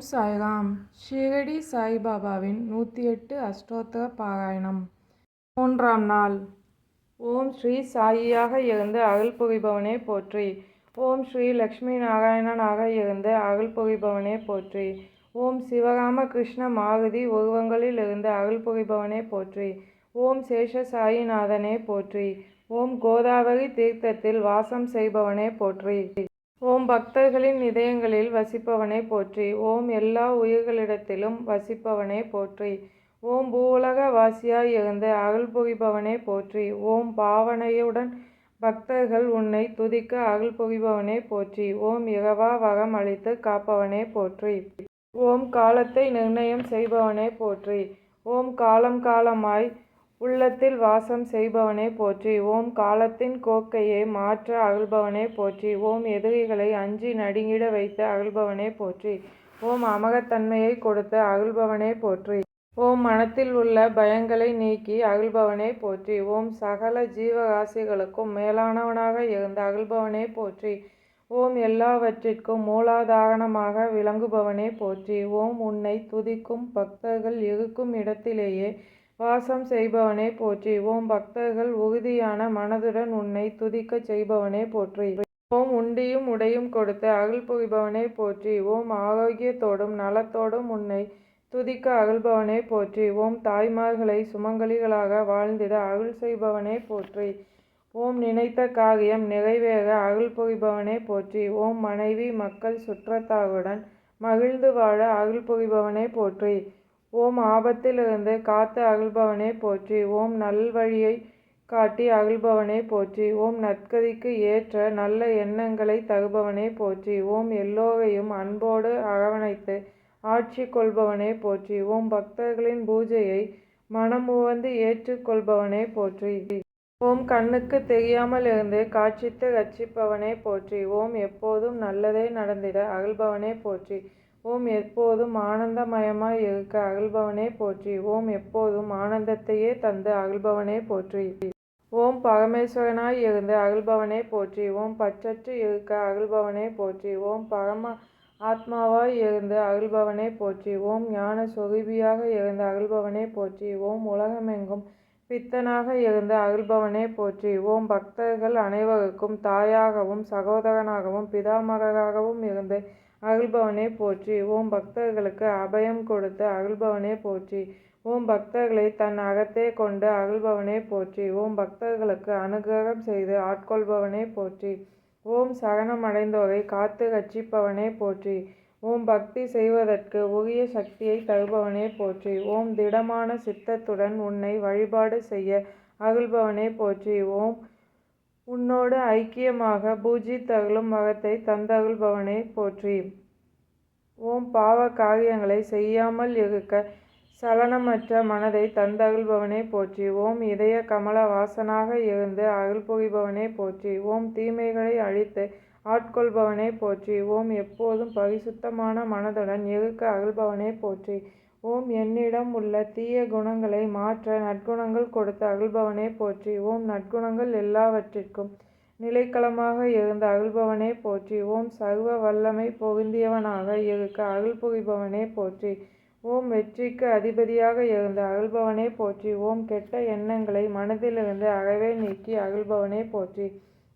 ஓம் சாய்ராம். ஷீரடி சாய்பாபாவின் நூற்றி எட்டு அஷ்டோத்தர பாராயணம். மூன்றாம் நாள். ஓம் ஸ்ரீ சாயியாக இருந்து அருள் புரிபவனே போற்றி. ஓம் ஸ்ரீ லக்ஷ்மி நாராயணனாக இருந்து அருள் புரிபவனே போற்றி. ஓம் சிவராம கிருஷ்ண மாருதி உருவங்களில் இருந்து அருள் புரிபவனே போற்றி. ஓம் சேஷ சாயிநாதனே போற்றி. ஓம் கோதாவரி தீர்த்தத்தில் வாசம் செய்பவனே போற்றி. ஓம் பக்தர்களின் இதயங்களில் வசிப்பவனே போற்றி. ஓம் எல்லா உயிர்களிடத்திலும் வசிப்பவனே போற்றி. ஓம் பூவுலக வாசியாய் இருந்து அகல் புகிபவனே போற்றி. ஓம் பாவனையுடன் பக்தர்கள் உன்னை துதிக்க அகல் புகிபவனே போற்றி. ஓம் இகவா வகம் அளித்து காப்பவனே போற்றி. ஓம் காலத்தை நிர்ணயம் செய்பவனே போற்றி. ஓம் காலம் காலமாய் உள்ளத்தில் வாசம் செய்பவனே போற்றி ஓம் காலத்தின் கோக்கையை மாற்ற அகழ்பவனே போற்றி ஓம் எதிரிகளை அஞ்சி நடுங்கிட வைத்து அகழ்பவனே போற்றி ஓம் அமகத்தன்மையை கொடுத்து அகழ்பவனே போற்றி ஓம் மனத்தில் உள்ள பயங்களை நீக்கி அகழ்பவனே போற்றி ஓம் சகல ஜீவராசிகளுக்கும் மேலானவனாக இருந்த அகழ்பவனே போற்றி ஓம் எல்லாவற்றிற்கும் மூலாதாரணமாக விளங்குபவனே போற்றி ஓம் உன்னை துதிக்கும் பக்தர்கள் இருக்கும் இடத்திலேயே வாசம் செய்பவனே போற்றி. ஓம் பக்தர்கள் உறுதியான மனதுடன் உன்னை துதிக்கச் செய்பவனே போற்றி. ஓம் உண்டியும் உடையும் கொடுத்து அகல் புரிபவனே போற்றி. ஓம் ஆரோக்கியத்தோடும் நலத்தோடும் உன்னை துதிக்க அகழ்பவனே போற்றி. ஓம் தாய்மார்களை சுமங்கலிகளாக வாழ்ந்திட அருள் செய்பவனே போற்றி. ஓம் நினைத்த காரியம் நிறைவேற அருள் புரிபவனே போற்றி. ஓம் மனைவி மக்கள் சுற்றத்தாருடன் மகிழ்ந்து வாழ அருள் புரிபவனே போற்றி. ஓம் ஆபத்திலிருந்து காத்து அகழ்பவனே போற்றி. ஓம் நல்வழியை காட்டி அகழ்பவனே போற்றி. ஓம் நற்கதிக்கு ஏற்ற நல்ல எண்ணங்களை தகுபவனே போற்றி. ஓம் எல்லோரையும் அன்போடு அரவணைத்து ஆட்சி கொள்பவனே போற்றி. ஓம் பக்தர்களின் பூஜையை மனமுவந்து ஏற்றுக்கொள்பவனே போற்றி. ஓம் கண்ணுக்கு தெரியாமல் இருந்து காட்சித்து ரட்சிப்பவனே போற்றி. ஓம் எப்போதும் நல்லதே நடந்திட அகழ்பவனே போற்றி. ஓம் எப்போதும் ஆனந்தமயமாய் இருக்க அகழ்பவனே போற்றி. ஓம் எப்போதும் ஆனந்தத்தையே தந்து அகழ்பவனே போற்றி. ஓம் பரமேஸ்வரனாய் இருந்து அகழ்பவனே போற்றி. ஓம் பச்சற்று இருக்க அகழ்பவனே போற்றி. ஓம் பரம ஆத்மாவாய் இருந்து அகழ்பவனே போற்றி. ஓம் ஞான சொகுபியாக இருந்து அகழ்பவனே போற்றி. ஓம் உலகமெங்கும் பித்தனாக இருந்து அகழ்பவனே போற்றி. ஓம் பக்தர்கள் அனைவருக்கும் தாயாகவும் சகோதரனாகவும் பிதாமகராகவும் இருந்து அகழ்பவனே போற்றி. ஓம் பக்தர்களுக்கு அபயம் கொடுத்து அகழ்பவனே போற்றி. ஓம் பக்தர்களை தன் அகத்தே கொண்டு அகழ்பவனே போற்றி. ஓம் பக்தர்களுக்கு அனுகிரகம் செய்து ஆட்கொள்பவனே போற்றி. ஓம் சகனமடைந்தோரை காத்து ரட்சிப்பவனே போற்றி. ஓம் பக்தி செய்வதற்கு உரிய சக்தியை தருபவனே போற்றி. ஓம் திடமான சித்தத்துடன் உன்னை வழிபாடு செய்ய அகழ்பவனே போற்றி. ஓம் உன்னோடு ஐக்கியமாக பூஜித்தருளும் மகத்தை தந்தருள்பவனே போற்றி. ஓம் பாவ காரியங்களை செய்யாமல் இருக்க சலனமற்ற மனதை தந்தகுள்பவனே போற்றி. ஓம் இதய கமல வாசனாக இருந்து அருள் புரிபவனே போற்றி. ஓம் தீமைகளை அழித்து ஆட்கொள்பவனே போற்றி. ஓம் எப்போதும் பரிசுத்தமான மனதுடன் இருக்க அகழ்பவனே போற்றி. ஓம் என்னிடம் உள்ள தீய குணங்களை மாற்ற நற்குணங்கள் கொடுத்த அகழ்பவனே போற்றி. ஓம் நற்குணங்கள் எல்லாவற்றிற்கும் நிலைக்களமாக இருந்த அகழ்பவனே போற்றி. ஓம் சர்வ வல்லமை பொருந்தியவனாக இருக்க அருள் புரிபவனே போற்றி. ஓம் வெற்றிக்கு அதிபதியாக இருந்த அகழ்பவனே போற்றி. ஓம் கெட்ட எண்ணங்களை மனதிலிருந்து அறவே நீக்கி அகழ்பவனே போற்றி.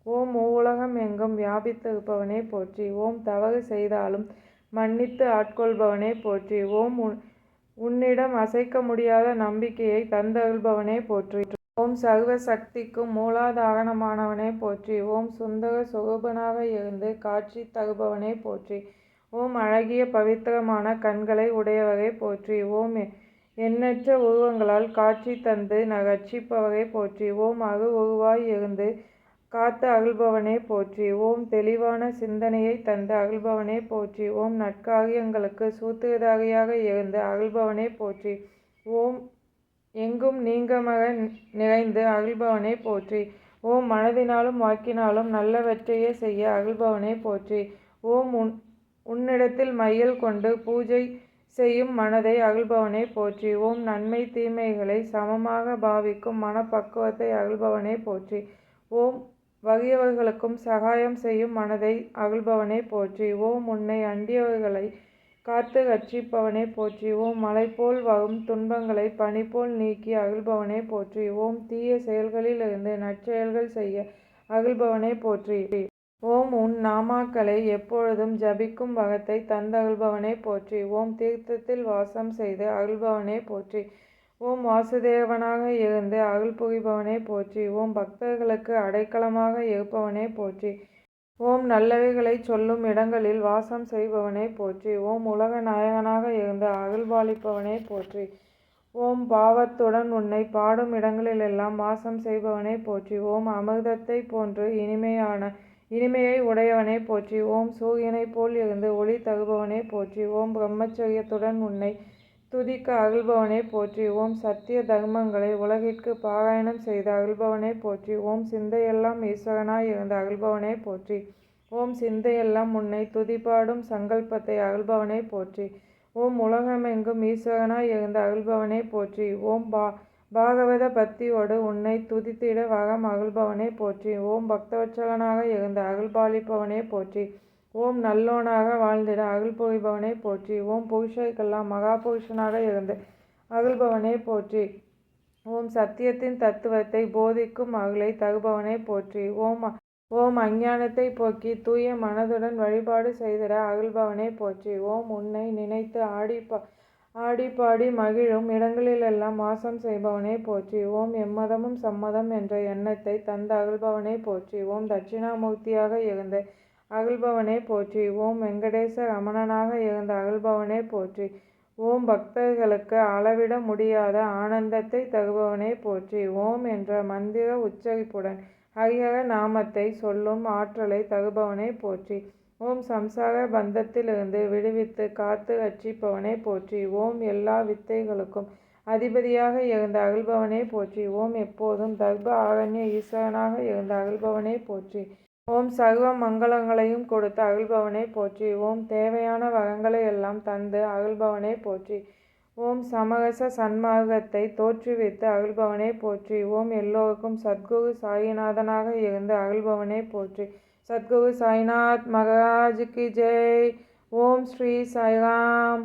ஓம் மூவுலகம் எங்கும் வியாபித்திருப்பவனே போற்றி. ஓம் தவறு செய்தாலும் மன்னித்து ஆட்கொள்பவனே போற்றி. ஓம் உன் உன்னிடம் அசைக்க முடியாத நம்பிக்கையை தந்தருள்பவனே போற்றி. ஓம் சர்வ சக்திக்கும் மூலாதாரணமானவனே போற்றி. ஓம் சுந்தர சுரூபனாக இருந்து காட்சி தருபவனே போற்றி. ஓம் அழகிய பவித்திரமான கண்களை உடையவரை போற்றி. ஓம் எண்ணற்ற உருவங்களால் காட்சி தந்து ரட்சிப்பவரே போற்றி. ஓம் அரு உருவாய் இருந்து காத்து அகழ்பவனே போற்றி. ஓம் தெளிவான சிந்தனையை தந்து அகழ்பவனே போற்றி. ஓம் நட்காகியங்களுக்கு சூத்துகதாகியாக இருந்து அகழ்பவனே போற்றி. ஓம் எங்கும் நீங்கமக நிறைந்து அகழ்பவனே போற்றி. ஓம் மனதினாலும் வாக்கினாலும் நல்லவற்றையே செய்ய அகழ்பவனே போற்றி. ஓம் உன் உன்னிடத்தில் மையல் கொண்டு பூஜை செய்யும் மனதை அகழ்பவனே போற்றி. ஓம் நன்மை தீமைகளை சமமாக பாவிக்கும் மனப்பக்குவத்தை அகழ்பவனே போற்றி. ஓம் வறியவர்களுக்கும் சகாயம் செய்யும் மனதை அகழ்பவனே போற்றி. ஓம் உன்னை அண்டியவர்களை காத்து ரட்சிப்பவனே போற்றி. ஓம் மலை போல் வரும் துன்பங்களை பனி போல் நீக்கி அகழ்பவனே போற்றி. ஓம் தீய செயல்களிலிருந்து நற்செயல்கள் செய்ய அகழ்பவனே போற்றி. ஓம் உன் நாமாக்களை எப்பொழுதும் ஜபிக்கும் வகத்தை தந்தகழ்பவனே போற்றி. ஓம் தீர்த்தத்தில் வாசம் செய்து அகழ்பவனே போற்றி. ஓம் வாசுதேவனாக இருந்து அருள் புரிபவனே போற்றி. ஓம் பக்தர்களுக்கு அடைக்கலமாக இருப்பவனே போற்றி. ஓம் நல்லவைகளை சொல்லும் இடங்களில் வாசம் செய்பவனே போற்றி. ஓம் உலக நாயகனாக இருந்து அருள்பாலிப்பவனே போற்றி. ஓம் பாவத்துடன் உன்னை பாடும் இடங்களிலெல்லாம் வாசம் செய்பவனே போற்றி. ஓம் அமிர்தத்தை போன்று இனிமையான இனிமையை உடையவனே போற்றி. ஓம் சூரியனைப் போல் இருந்து ஒளி தருபவனே போற்றி. ஓம் பிரம்மச்சரியத்துடன் உன்னை துதிக்க அருள்பவனே போற்றி ஓம் சத்திய தர்மங்களை உலகிற்கு பாராயணம் செய்த அருள்பவனே போற்றி ஓம் சிந்தையெல்லாம் ஈஸ்வரனாய் இருந்த அருள்பவனே போற்றி ஓம் சிந்தையெல்லாம் உன்னை துதிப்பாடும் சங்கல்பத்தை அருள்பவனே போற்றி ஓம் உலகமெங்கும் ஈஸ்வரனாய் இருந்த அருள்பவனே போற்றி ஓம் பா பாகவத பக்தியோடு உன்னை துதித்திட வகம் அருள்பவனே போற்றி ஓம் பக்தவச்சலனாக இருந்த அருள்பாலிப்பவனே போற்றி ஓம் நல்லோனாக வாழ்ந்திட அருள் புரிபவனை போற்றி. ஓம் புருஷைக்கெல்லாம் மகா புருஷனாக இருந்து அகழ்பவனை போற்றி. ஓம் சத்தியத்தின் தத்துவத்தை போதிக்கும் அகலை தகுபவனை போற்றி. ஓம் ஓம் அஞ்ஞானத்தை போக்கி தூய மனதுடன் வழிபாடு செய்திட அகழ்பவனை போற்றி. ஓம் உன்னை நினைத்து ஆடி ஆடி பாடி மகிழும் இடங்களிலெல்லாம் வாசம் செய்பவனே போற்றி. ஓம் எம்மதமும் சம்மதம் என்ற எண்ணத்தை தந்த அகழ்பவனை போற்றி. ஓம் தட்சிணாமூர்த்தியாக இருந்து அகழ்பவனே போற்றி. ஓம் வெங்கடேச ரமணனாக இருந்த அகழ்பவனே போற்றி. ஓம் பக்தர்களுக்கு அளவிட முடியாத ஆனந்தத்தை தருபவனே போற்றி. ஓம் என்ற மந்திர உச்சரிப்புடன் ஹரிஹர நாமத்தை சொல்லும் ஆற்றலை தருபவனே போற்றி. ஓம் சம்சார பந்தத்திலிருந்து விடுவித்து காத்து ரட்சிப்பவனே போற்றி. ஓம் எல்லா வித்தைகளுக்கும் அதிபதியாக இருந்த அகழ்பவனே போற்றி. ஓம் எப்போதும் தர்ப ஆரண்ய ஈஸ்வரனாக இருந்த அகழ்பவனே போற்றி. ஓம் சர்வ மங்களங்களையும் கொடுத்து அகழ்பவனை போற்றி. ஓம் தேவையான வரங்களை எல்லாம் தந்து அகழ்பவனை போற்றி. ஓம் சமரச சன்மார்க்கத்தை தோற்றுவித்து அகழ்பவனை போற்றி. ஓம் எல்லோருக்கும் சத்குரு சாயிநாதனாக இருந்து அகழ்பவனை போற்றி. சத்குரு சாய்நாத் மகராஜுக்கு ஜெய். ஓம் ஸ்ரீ சாய்ராம்.